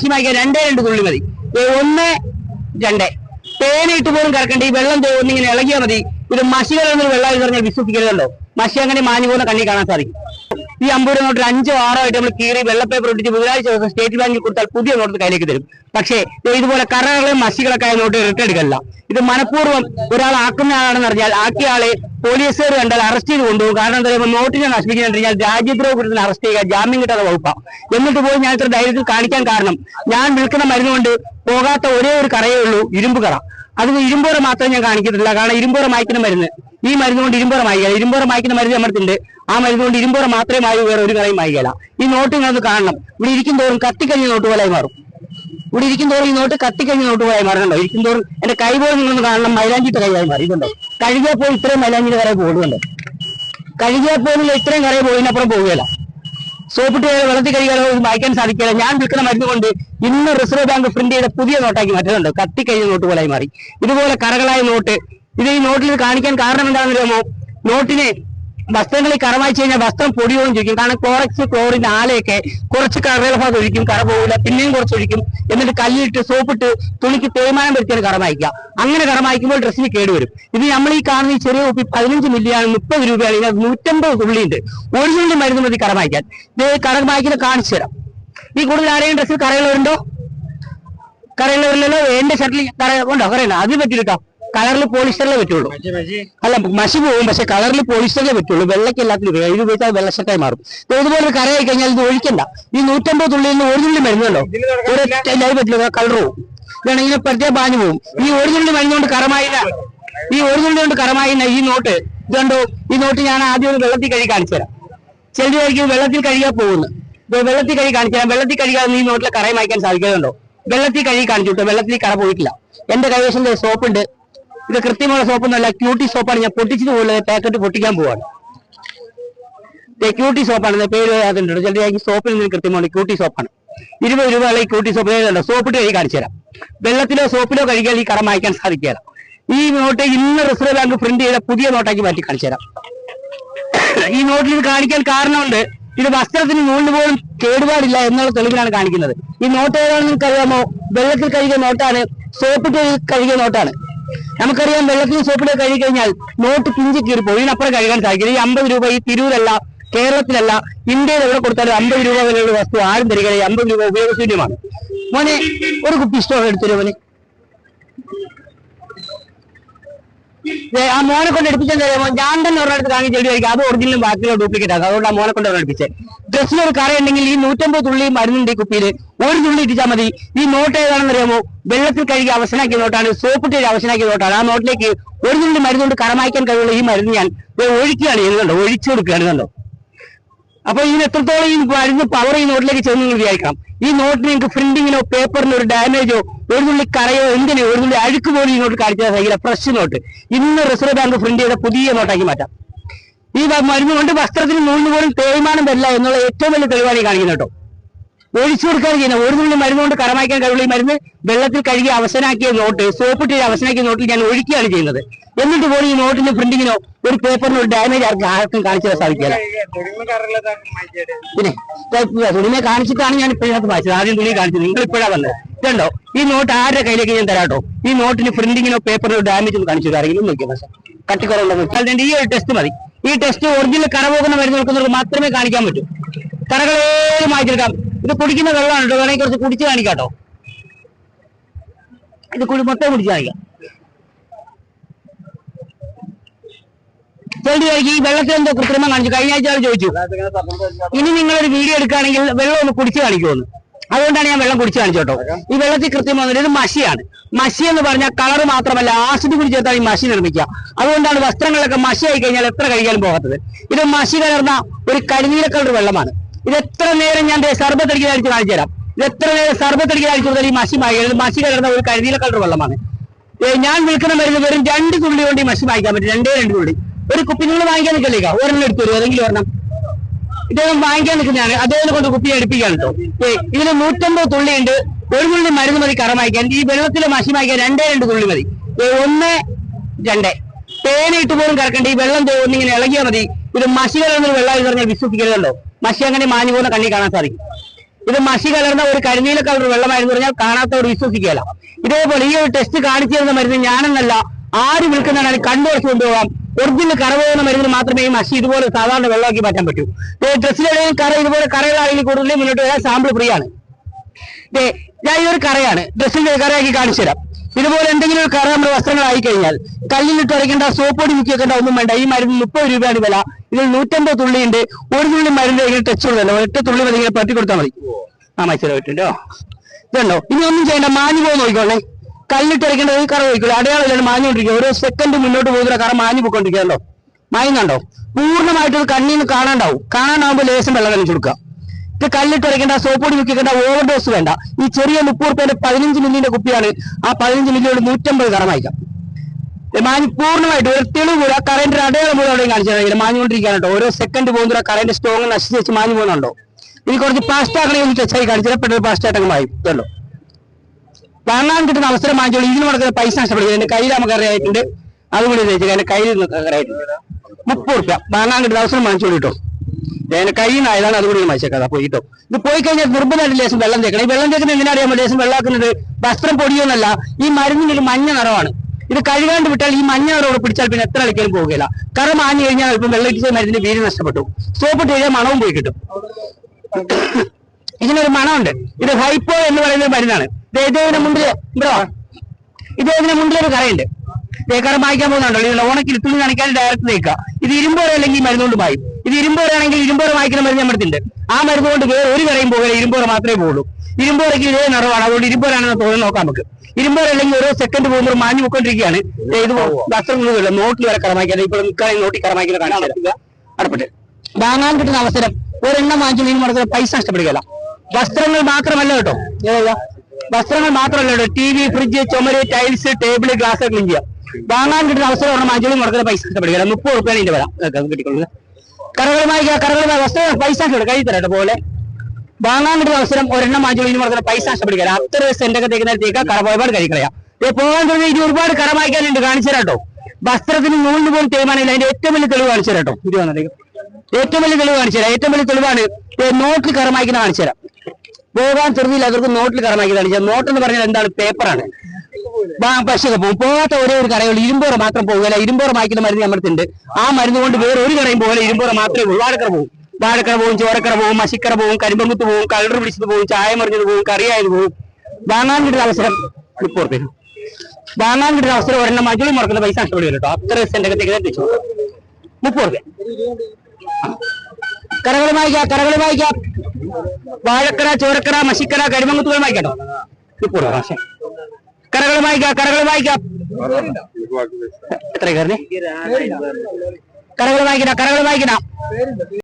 മായ്ക്കാൻ രണ്ടേ രണ്ട് തുള്ളി മതി. ഒന്ന് രണ്ട്. പേനയിട്ട് പോലും കിടക്കേണ്ട ഈ വെള്ളം തോന്നുന്നു ഇങ്ങനെ ഇളകിയാൽ മതി. ഇത് മഷി കലർന്നൊരു വെള്ളം എന്ന് പറഞ്ഞാൽ വിശ്വസിക്കരുതല്ലോ. മഷി അങ്ങനെ മാഞ്ഞു പോകുന്ന കണ്ണി കാണാൻ സാധിക്കും. ഈ അമ്പൂര് നോട്ട് അഞ്ചോ ആറോ ആയിട്ട് നമ്മൾ കീറി വെള്ളപ്പേപ്പർ ഒട്ടിച്ച് ബുധനാഴ്ച ദിവസം സ്റ്റേറ്റ് ബാങ്കിൽ കൊടുത്താൽ പുതിയ നോട്ട് കയ്യിലേക്ക് തരും. പക്ഷേ ഇതുപോലെ കറകളെയും മഷികളൊക്കെ ആയ നോട്ട് റിട്ടേൺ എടുക്കല്ല ഇത് മനഃപൂർവം ഒരാൾ ആക്കുന്ന ആളാണെന്ന് അറിഞ്ഞാൽ ആക്കിയ ആളെ പോലീസുകാർ കണ്ടാൽ അറസ്റ്റ് ചെയ്ത് കൊണ്ടുപോകും. കാരണം എന്താ പറയുക നോട്ടിനെ നശിപ്പിക്കാൻ കഴിഞ്ഞാൽ രാജ്യദ്രോഹ കുറ്റത്തിന് അറസ്റ്റ് ചെയ്യുക ജാമ്യം കിട്ടാതെ വകുപ്പാണ് എന്നിട്ട് പോയി ഞാൻ ഇത്ര ധൈര്യത്തിൽ കാണിക്കാൻ കാരണം ഞാൻ വിൽക്കുന്ന മരുന്ന് കൊണ്ട് പോകാത്ത ഒരേ ഒരു കറയേ ഉള്ളൂ ഇരുമ്പ് കറ അത് ഇരുമ്പോറ മാത്രമേ ഞാൻ കാണിക്കത്തില്ല. കാരണം ഇരുമ്പോറ മായ്ക്കുന്ന മരുന്ന്. ഈ മരുന്ന് കൊണ്ട് ഇരുമ്പോറ മായിക്കല ഇരുമ്പോറ മായ്ക്കുന്ന മരുന്ന് നമ്മുടെ ആ മരുന്ന് കൊണ്ട് ഇരുമ്പോറ മാത്രമേ മായൂ വേറെ ഒരു കറയും മായിക്കല ഈ നോട്ട് നിങ്ങൾ കാണണം. ഇവിടെ ഇരിക്കും തോറും കത്തിക്കഴിഞ്ഞ നോട്ട് പോലെ മാറും. ഇവിടെ ഇരിക്കും തോറും ഈ നോട്ട് കത്തിക്കഴിഞ്ഞ നോട്ട് പോലെ മാറണ്ടോ ഇരിക്കും തോറും എന്റെ കൈ പോലും നിങ്ങളൊന്ന് കാണണം. മൈലാഞ്ചിട്ട് കൈയായി മാറി ഇതുണ്ടോ കഴുകിയപ്പോൾ ഇത്രയും മൈലാഞ്ചിന്റെ കറ പോകുന്നുണ്ട് കഴുകിയാൽ പോലും ഇത്രയും കറ പോയിനപ്പുറം പോവുകയില്ല. സോപ്പിട്ട് വെള്ളത്തിൽ കഴുകാനോ ഇത് വായിക്കാൻ സാധിക്കില്ല. ഞാൻ വിൽക്കുന്ന മരുന്ന് കൊണ്ട് ഇന്ന് റിസർവ് ബാങ്ക് പ്രിന്റ് ചെയ്ത പുതിയ നോട്ടാക്കി മാറ്റുന്നുണ്ട്. കത്തിക്കഴിഞ്ഞ നോട്ട് പോലായി മാറി. ഇതുപോലെ കറകളായ നോട്ട്. ഇത് ഈ നോട്ടിൽ കാണിക്കാൻ കാരണം എന്താണെന്ന് അറിയാമോ? നോട്ടിനെ വസ്ത്രങ്ങളിൽ കറ വായിച്ചു കഴിഞ്ഞാൽ വസ്ത്രം പൊടിയോളം ചോദിക്കും കാരണം ക്ലോറക്സ് ക്ലോറിൻ ആലയൊക്കെ കുറച്ച് കറയുടെ ഭാഗം ഒഴിക്കും കറ പോകില്ല പിന്നെയും കുറച്ച് ഒഴിക്കും. എന്നിട്ട് കല്ലിട്ട് സോപ്പിട്ട് തുണിക്ക് തേയ്മാനം വരുത്തിയാണ് കറ വായിക്കുക അങ്ങനെ കറ വായിക്കുമ്പോൾ ഡ്രസ്സിന് കേടുവരും ഇത് നമ്മൾ ഈ കാണുന്ന ഈ ചെറിയ കുപ്പി പതിനഞ്ച് മില്ലിയാണ് മുപ്പത് രൂപയാണ് ഇതിനകത്ത് നൂറ്റമ്പത് തുള്ളിയുണ്ട് ഒരു തുള്ളി മരുന്ന് മതി കറ വായിക്കാൻ ഇത് കറ കാണിച്ചു തരാം. ഈ കൂടുതൽ ആരെയും ഡ്രസ്സിൽ കറയുള്ളവരുണ്ടോ? കറയുള്ളവരില്ലല്ലോ? എന്റെ ഷർട്ടിൽ കറ ഉണ്ടോ? കറയുണ്ടോ? അത് പറ്റില്ല കളറിൽ പോളിസ്റ്ററിലേ പറ്റുള്ളൂ. അല്ല മഷി പോകും പക്ഷെ കളറിൽ പോളിസ്റ്ററിലേ പറ്റുള്ളൂ. ഉപയോഗിക്കാം. ഇത് ഉപയോഗിച്ചാൽ വെള്ള ഷർട്ടായി മാറും. ഇതുപോലെ ഒരു കറയായി കഴിഞ്ഞാൽ ഇത് ഒഴിക്കണ്ട. ഈ നൂറ്റമ്പത് തുള്ളിയിൽ നിന്ന് ഒരു തുള്ളി മരുന്നുണ്ടോ ഒരു ലൈവ് പറ്റില്ല കളർ പോകും വേണമെങ്കിൽ പറ്റിയ പാഞ്ഞു പോകും ഈ ഒരു തുള്ളി മരുന്നുകൊണ്ട് കറമായില്ല ഈ ഒരു തുള്ളി കൊണ്ട് കറമായില്ല ഈ നോട്ട്. ഇതുകൊണ്ടോ ഈ നോട്ട് ഞാൻ ആദ്യം ഒരു വെള്ളത്തിൽ കഴുകി കാണിച്ചു തരാം. ചിലരായിരിക്കും വെള്ളത്തിൽ കഴുകിയാൽ പോകുന്നു. വെള്ളത്തിൽ കഴുകി കാണിച്ചു തരാം. വെള്ളത്തിൽ കഴുകാതെ ഈ നോട്ടിലെ കറയും വായിക്കാൻ സാധിക്കുന്നുണ്ടോ? വെള്ളത്തിൽ കഴുകി കാണിച്ചു വെള്ളത്തിൽ കറ പോയിട്ടില്ല. എന്റെ കൈവശം സോപ്പ് ഉണ്ട് ഇത് കൃത്യമുള്ള സോപ്പൊന്നുമല്ല. ക്യൂട്ടി സോപ്പാണ് ഞാൻ പൊട്ടിച്ചിട്ട് പോകുന്നത് പാക്കറ്റ് പൊട്ടിക്കാൻ പോവാണ്. ക്യൂട്ടി സോപ്പാണ്. പേര് പേര് ചിലപ്പോൾ ഈ സോപ്പിൽ നിന്ന് കൃത്യമാണ്. ക്യൂട്ടി സോപ്പാണ്. ഇരുപത് രൂപ ഈ ക്യൂട്ടി സോപ്പ്. ഏതുണ്ടോ സോപ്പിട്ട് കഴുകി കാണിച്ചു തരാം. വെള്ളത്തിലോ സോപ്പിലോ കഴുകിയാൽ ഈ കടം വായിക്കാൻ സാധിക്കുക ഈ നോട്ട് ഇന്ന് റിസർവ് ബാങ്ക് പ്രിന്റ് ചെയ്ത പുതിയ നോട്ടാക്കി മാറ്റി കാണിച്ചു തരാം. ഈ നോട്ടിൽ ഇത് കാണിക്കാൻ കാരണമുണ്ട്. ഇത് വസ്ത്രത്തിന് നൂലിന് പോലും കേടുപാടില്ല എന്നുള്ള തെളിവിലാണ് കാണിക്കുന്നത്. ഈ നോട്ട് ഏതാണെന്ന് നിങ്ങൾക്ക് അറിയാമോ വെള്ളത്തിൽ കഴുകിയ നോട്ടാണ് സോപ്പിട്ട് കഴുകിയ നോട്ടാണ് നമുക്കറിയാം വെള്ളത്തിന് സോപ്പിൽ കഴുകി കഴിഞ്ഞാൽ നോട്ട് പിഞ്ചി കീറിപ്പോയി ഇതിനപ്പുറം കഴുകാൻ സാധിക്കില്ല. ഈ അമ്പത് രൂപ ഈ തിരൂരല്ല കേരളത്തിലല്ല ഇന്ത്യയിൽ എവിടെ കൊടുത്താലും അമ്പത് രൂപ വിലയുള്ള വസ്തു ആരും തരികയില്ല. അമ്പത് രൂപ ഉപയോഗശൂന്യമാണ്. മോനെ ഒരു കുപ്പി ഇഷ്ടമാണ് എടുത്തു മോനെ. ആ മോനെ കൊണ്ട് എടുപ്പിച്ചാൽ തരാമോ ഞാൻ തന്നെ ഒരിടത്ത് കാണി ചെടി കഴിക്കും അത് ഒറിജിനലും ബാക്കിയുള്ള ഡ്യൂപ്ലിക്കേറ്റ് ആകും അതുകൊണ്ട് ആ മോനെ കൊണ്ട് ഒരെടുപ്പിച്ചേ ഡ്രസ്സിൽ ഒരു കറ ഉണ്ടെങ്കിൽ ഈ നൂറ്റമ്പത് തുള്ളി മരുന്നുണ്ട് ഈ കുപ്പിയിൽ. ഒരു തുള്ളി ഇടിച്ചാൽ മതി. ഈ നോട്ട് ഏതാണെന്ന് അറിയാമോ വെള്ളത്തിൽ കഴുകി അവസാനാക്കിയ നോട്ടാണ്. സോപ്പിട്ട് അവസനാക്കിയ നോട്ടാണ്. ആ നോട്ടിലേക്ക് ഒരു തുള്ളി മരുന്ന് കൊണ്ട് കറമായ്ക്കാൻ കഴിവുള്ള ഈ മരുന്ന് ഞാൻ ഒഴിക്കുകയാണ് ചെയ്യുന്നുണ്ടോ ഒഴിച്ചു കൊടുക്കുകയാണ് കണ്ടോ? അപ്പൊ ഇതിന് എത്രത്തോളം ഈ മരുന്ന് പവർ ഈ നോട്ടിലേക്ക് ചെന്ന് വിചാരിക്കണം. ഈ നോട്ടിന് നിങ്ങൾക്ക് പ്രിന്റിങ്ങിനോ പേപ്പറിനോ ഒരു ഡാമേജോ ഒരു തുള്ളി കറയോ എന്തിനോ? ഒരു തുള്ളി അഴുക്ക് പോലും ഈ നോട്ട് കാണിച്ചാൽ ഭയങ്കര ഫ്രഷ് നോട്ട് ഇന്ന് റിസർവ് ബാങ്ക് പ്രിന്റ് ചെയ്ത പുതിയ നോട്ടാക്കി മാറ്റാം. ഈ മരുന്ന് കൊണ്ട് വസ്ത്രത്തിന് നൂലിന് പോലും തേയ്മാനം വരില്ല എന്നുള്ള ഏറ്റവും വലിയ തെളിവാണ് ഈ കാണിക്കുന്നത് കേട്ടോ. ഒഴിച്ചു കൊടുക്കാൻ ചെയ്യുന്നത്. ഒരു തുള്ളി മരുന്ന് കൊണ്ട് കറമാക്കാൻ കഴിവുള്ള ഈ മരുന്ന് വെള്ളത്തിൽ കഴുകി അവസാനാക്കിയ നോട്ട് സോപ്പിട്ട് അവസാനാക്കിയ നോട്ടിൽ ഞാൻ ഒഴിക്കുകയാണ് ചെയ്യുന്നത്. എന്നിട്ട് പോലും ഈ നോട്ടിന് പ്രിന്റിങ്ങിനോ ഒരു പേപ്പറിനോ ഡാമേജ് ആർക്കും ആർക്കും കാണിച്ചു സാധിക്കില്ല. പിന്നെ തുണിമെ കാണിച്ചിട്ടാണ് ഞാൻ ഇപ്പോഴത്തെ വായിച്ചത്. ആദ്യം തുണി കാണിച്ചത്. നിങ്ങൾ ഇപ്പോഴാ വന്നത് കേട്ടോ ഈ നോട്ട് ആരുടെ കയ്യിലേക്ക് ഞാൻ തരാട്ടോ ഈ നോട്ടിന് പ്രിന്റിങ്ങിനോ പേപ്പറിനോ ഡാമേജ് ഒന്ന് കാണിച്ചു തരാമെങ്കിലും നോക്കിയാൽ കട്ടിക്കുറവുണ്ടെന്ന് ഈ ഒരു ടെസ്റ്റ് മതി. ഈ ടെസ്റ്റ് ഒറിജിനൽ കറ പോകുന്ന മരുന്ന് കൊടുക്കുന്നവർക്ക് മാത്രമേ കാണിക്കാൻ പറ്റൂ. കറകളേലും മാറ്റിയെടുക്കാം ഇത് കുടിക്കുന്ന വെള്ളമാണ് കേട്ടോ. കുറച്ച് കുടിച്ച് കാണിക്കാട്ടോ. ഇത് കുടി മൊത്തം കുടിച്ച് കാണിക്കാം. ചെടി ഈ വെള്ളത്തിൽ എന്തോ കൃത്രിമം കാണിച്ചു. കഴിഞ്ഞ ആഴ്ച ചോദിച്ചു. ഇനി നിങ്ങളൊരു വീഡിയോ എടുക്കുകയാണെങ്കിൽ വെള്ളം ഒന്ന് കുടിച്ച് കാണിക്കുമെന്ന് അതുകൊണ്ടാണ് ഞാൻ വെള്ളം കുടിച്ചു കാണിച്ചു കേട്ടോ. ഈ വെള്ളത്തിൽ കൃത്യം വന്നിട്ട് ഇത് മഷിയാണ്. മഷി എന്ന് പറഞ്ഞാൽ കളർ മാത്രമല്ല ആസിഡ് കൂടി ചേർത്താണ് ഈ മഷി നിർമ്മിക്കുക. അതുകൊണ്ടാണ് വസ്ത്രങ്ങളൊക്കെ മഷിയായി കഴിഞ്ഞാൽ എത്ര കഴിക്കാനും പോകാത്തത്. ഇത് മഷി കലർന്ന ഒരു കരിനീല കളർ വെള്ളമാണ്. ഇത് എത്ര നേരം ഞാൻ സർബത്തടിക്കുന്ന അടിച്ച് കാണിച്ചു തരാം. ഇത് എത്ര നേരം സർബത്തടിക്കുന്ന അടിച്ചു കൊടുത്താൽ ഈ മഷി മായിക്കുന്നത് മഷി കലർന്ന ഒരു കരിനീല കളർ വെള്ളമാണ്. ഞാൻ വിൽക്കുന്ന മരുന്ന് വെറും രണ്ട് തുള്ളി കൊണ്ട് ഈ മഷി വാങ്ങിക്കാൻ പറ്റും. രണ്ടേ രണ്ട് തുള്ളി. ഒരു കുപ്പി നിങ്ങൾ വാങ്ങിക്കാൻ നിൽക്കില്ലേക്കാ ഒരെണ്ണം എടുത്തു അല്ലെങ്കിൽ ഒരെണ്ണം. ഇദ്ദേഹം വാങ്ങിക്കാൻ നിൽക്കുന്നതാണ്. അദ്ദേഹം കൊണ്ട് കുപ്പി അടുപ്പിക്കാൻ കേട്ടോ ഇതിന് നൂറ്റമ്പത് തുള്ളിയുണ്ട് ഒരു തുള്ളി മരുന്ന് മതി കറ മായ്ക്കാൻ ഈ വെള്ളത്തിലെ മഷി മായ്ക്കാൻ രണ്ടേ രണ്ട് തുള്ളി മതി. ഒന്ന് രണ്ട്. പേനയിട്ട് പോലും കറക്കണ്ട. ഈ വെള്ളം ഒന്നിങ്ങനെ ഇളകിയാൽ മതി. ഇത് മഷി കലർന്ന വെള്ളം എന്ന് പറഞ്ഞാൽ വിശ്വസിക്കരുതല്ലോ. മഷി അങ്ങനെ മാഞ്ഞു പോകുന്ന കണ്ണി കാണാൻ സാധിക്കും. ഇത് മഷി കലർന്ന ഒരു കരിനീല കളർ വെള്ളമായിരുന്നു പറഞ്ഞാൽ കാണാത്തവർ വിശ്വസിക്കുകയല്ല. ഇതേപോലെ ഈ ഒരു ടെസ്റ്റ് കാണിച്ചു തരുന്ന മരുന്ന് ഞാനെന്നല്ല. ആര് വിൽക്കുന്നതാണ്? കണ്ടുവച്ച് കൊണ്ടുപോകാം. ഒറിജിനൽ കറ പോകുന്ന മരുന്നിന് മാത്രമേ ഈ മഷി ഇതുപോലെ സാധാരണ വെള്ളമാക്കി മാറ്റാൻ പറ്റൂ. ഡ്രസ്സിലെവിടെയും കറ ഇതുപോലെ കറകളാണെങ്കിൽ കൂടുതൽ മുന്നോട്ട് വരാൻ സാമ്പിൾ ഫ്രീ ആണ്. ഞാൻ ഈ ഒരു കറയാണ് ഡ്രസ്സിന്റെ കറയാക്കി കാണിച്ചു തരാം. ഇതുപോലെ എന്തെങ്കിലും ഒരു കറ നമ്മുടെ വസ്ത്രങ്ങളായി കഴിഞ്ഞാൽ കല്ലിലിട്ട് അരയ്ക്കേണ്ട സോപ്പ് പൊടി മുക്കി വെക്കേണ്ട ഒന്നും വേണ്ട. ഈ മരുന്ന് മുപ്പത് രൂപയാണ് വില. ഇതിൽ നൂറ്റമ്പത് തുള്ളിയുണ്ട് ഒരു തുള്ളി മരുന്ന് ഇങ്ങനെ ടച്ച് കൊടുത്തല്ലോ ഒറ്റ തുള്ളി മതി ഇങ്ങനെ പറ്റി കൊടുത്താൽ മതി. ആ മത്സരമായിട്ടുണ്ടോ ഇതുണ്ടോ? ഇനി ഒന്നും ചെയ്യേണ്ട. മാഞ്ഞു പോകുന്ന നോക്കിക്കോളെ കല്ലിട്ട് ഈ കറ നോക്കിക്കോളെ അടയാളമില്ലാണ്ട് മാഞ്ഞുകൊണ്ടിരിക്കുക. ഓരോ സെക്കൻഡ് മുന്നോട്ട് പോകുന്ന കറ മാഞ്ഞു പോയിക്കൊണ്ടിരിക്കുകയല്ലോ മായുന്നുണ്ടോ? പൂർണമായിട്ട് കണ്ണിൽ നിന്ന് കാണാണ്ടാവും. കാണാണ്ടാവുമ്പോൾ ലേശം വെള്ളം നനച്ചു കൊടുക്കുക. ഇത് അരയ്ക്കേണ്ട സോപ്പൊടി മുക്കിക്കേണ്ട ഓവർ ഡോസ് വേണ്ട. ഈ ചെറിയ മുപ്പത് റുപ്യന്റെ പതിനഞ്ച് മില്ലിന്റെ കുപ്പിയാണ് ആ പതിനഞ്ച് മില്ലിയോട് നൂറ്റമ്പത് കറ വായിക്കാം മാഞ്ഞ് പൂർണമായിട്ട് ഒരു തെളിവ് കൂടെ കറന്റ് അടയാളം പോലും അവിടെ കാണിച്ചാൽ മാഞ്ഞുകൊണ്ടിരിക്കുകയാണ് കേട്ടോ. ഓരോ സെക്കൻഡ് പോകുന്ന കറന്റ് സ്ട്രോങ് നശിച്ച് മാഞ്ഞു പോകുന്നുണ്ടോ? ഇനി കുറച്ച് പാസ്റ്റാക്കണേ ഒന്ന് ടച്ചായി കാണിച്ചാൽ പെട്ടെന്ന് പാസ്റ്റാട്ടങ്ങ് മായും. ഇതല്ലോ വാങ്ങാൻ കിട്ടുന്ന അവസരം വാങ്ങിച്ചോളൂ. ഇതിന് മുടക്കുന്ന പൈസ നഷ്ടപ്പെടുക എന്റെ കയ്യിൽ നമുക്ക് അറിയായിട്ടുണ്ട് അതുകൂടി ചോദിച്ചാൽ എന്റെ കയ്യിൽ അറിയായിട്ടുണ്ട് മുപ്പത് റുപ്യ. വാങ്ങാൻ കിട്ടുന്ന അവസരം വാങ്ങിച്ചോളൂ കേട്ടോ. എന്റെ കയ്യിൽ നിന്നായതാണ് അതുകൂടി വായിച്ചേക്കാം. പോയിട്ടോ ഇത് പോയി കഴിഞ്ഞാൽ നിർബന്ധമായിട്ട് ലേശം വെള്ളം തേക്കണം. ഈ വെള്ളം തേക്കുന്നത് എങ്ങനെ അറിയാമോ? ലേശം വെള്ളാക്കുന്നത് വസ്ത്രം പൊടിയൊന്നല്ല ഈ മരുന്നിന് ഒരു മഞ്ഞ നിറമാണ്. ഇത് കഴുകാണ്ട് വിട്ടാൽ ഈ മഞ്ഞ നിറോട് പിടിച്ചാൽ പിന്നെ എത്ര കളിക്കാനും പോകുകയില്ല കറ മാഞ്ഞു കഴിഞ്ഞാൽ അല്പം വെള്ളം ഇട്ടിച്ച മരുന്നിന്റെ വീര് നഷ്ടപ്പെട്ടു. സോപ്പിട്ട് കഴിഞ്ഞാൽ മണവും പോയി കിട്ടും. ഇതിനൊരു മണമുണ്ട്. ഇത് ഹൈപ്പോ എന്ന് പറയുന്ന ഒരു മരുന്നാണ്. ഇദ്ദേഹത്തിന്റെ മുമ്പിൽ ബ്രോ ഇദ്ദേഹത്തിന്റെ മുമ്പിലൊരു കറയുണ്ട്. തേക്കാറ് മായ്ക്കാൻ പോകുന്നുണ്ടോ? ഇതിൽ ഓണക്കിൽ തുണി നനയ്ക്കാൻ ഡയറക്റ്റ് തേക്കുക ഇത് ഇരുമ്പോറ അല്ലെങ്കിൽ ഈ മരുന്നുകൊണ്ട് മായും. ഇത് ഇരുമ്പോറാണെങ്കിൽ ഇരുമ്പോറ മായ്ക്കുന്ന മരുന്ന് നമ്മുടെ ആ മരുന്ന് കൊണ്ട് വേറെ ഒരു കറയും പോകില്ല. ഇരുമ്പോറ മാത്രമേ പോകുള്ളൂ ഇരുമ്പോറയ്ക്ക് ഇതേ നിറവാണ്. അതുകൊണ്ട് ഇരുമ്പോറാണെന്ന് തോന്നുന്നു നോക്കാം നമുക്ക്. ഇരുമ്പോറ അല്ലെങ്കിൽ ഓരോ സെക്കൻഡ് പോകുമ്പോൾ മാഞ്ഞു പൊക്കൊണ്ടിരിക്കുകയാണ് ഇത് വസ്ത്രങ്ങളൊന്നുമില്ല നോട്ടിൽ വരെ കറമാക്കിയാൽ ഇപ്പോൾ നിൽക്കാൻ നോട്ടി കറമാക്കിയത് കാണാൻ അടുപ്പിട്ട്. വാങ്ങാൻ കിട്ടുന്ന അവസരം. ഒരെണ്ണം വാങ്ങിച്ചു മുടക്കുന്ന പൈസ നഷ്ടപ്പെടുകയല്ല. വസ്ത്രങ്ങൾ മാത്രമല്ല കേട്ടോ. വസ്ത്രങ്ങൾ മാത്രമല്ല കേട്ടോ. ടി വി ഫ്രിഡ്ജ് ചുമര് ടൈൽസ് ടേബിൾ ഗ്ലാസ് ക്ലീൻ ചെയ്യാം. വാങ്ങാൻ കിട്ടുന്ന അവസരം ഒരെണ്ണം അഞ്ചലും മുടക്കുന്ന പൈസ നഷ്ടപ്പെടുകയല്ല മുപ്പത് റുപ്യാണ് ഇതിന്റെ വില. കിട്ടിക്കൊള്ളു കറകളുമായി കറകളുമായി വസ്ത്രം പൈസ നഷ്ടപ്പെടും തരാം പോലെ. വാങ്ങാൻ കിട്ടുന്ന അവസരം ഒരെണ്ണം വാങ്ങിച്ചു ഇനി മുടക്കുന്ന പൈസ നഷ്ടപ്പെടുകയില്ല അത്ര സെന്റൊക്കെ തേക്കുന്നതിലേക്ക് കറ ഒരുപാട് കഴിക്കളയാം പോകാൻ തുടങ്ങി ഇനി ഒരുപാട് കറ വായിക്കാനുണ്ട് കാണിച്ചു തരാട്ടോ വസ്ത്രത്തിന് നൂലിന് പോലും തേമാണെങ്കിൽ അതിന്റെ ഏറ്റവും വലിയ തെളിവ് കാണിച്ചു തരാട്ടോ ഇത് ഏറ്റവും വലിയ തെളിവ് കാണിച്ചു തരാം. ഏറ്റവും വലിയ തെളിവാണ്. നോട്ടിൽ കറമായിക്കുന്ന കാണിച്ചു തരാം. പോകാൻ ചെറുതില്ല അവർക്ക് നോട്ടിൽ കറമാക്കി കാണിച്ചു തരാം. നോട്ട് എന്ന് പറഞ്ഞാൽ എന്താണ്? പേപ്പറാണ് പക്ഷേ പോകും. പോകാത്ത ഒരേ ഒരു കടയുള്ളൂ. ഇരുമ്പോറ മാത്രം പോകില്ല ഇരുമ്പോറ മായ്ക്കുന്ന മരുന്ന് നമ്മുടെ ഉണ്ട് ആ മരുന്ന് കൊണ്ട് വേറെ ഒരു കടയും പോകില്ല ഇരുമ്പോറ മാത്രമേ പോകും വാഴക്കറ പോകും. വാഴക്കറ പോകും ചോരക്കറ പോകും മശിക്കറ പോകും കരിമ്പമുത്ത് പോകും കളർ പിടിച്ചത് പോകും ചായ മറിഞ്ഞത് പോകും കറിയായത് പോകും. വാങ്ങാൻ കിട്ടുന്ന അവസരം മുപ്പത് റുപ്യ വാങ്ങാൻ കിട്ടുന്ന അവസരം ഒരെണ്ണം മജുളി മുറക്കുന്ന പൈസ നഷ്ടപ്പെടുക കേട്ടോ. അത്ര സെന്റൊക്കെ തെറ്റിച്ചു മുപ്പത് റുപ്യ. വായിക്കാം വാഴക്കറ ചോരക്കറ മഷിക്കറ കരിമങ്ങത്തുകൾ വായിക്കട്ടോ. പക്ഷേ കറകൾ വായിക്കാം കറകൾ വായിക്കാം. എത്ര കയറി കറകൾ വായിക്കണ കറകൾ വായിക്കണ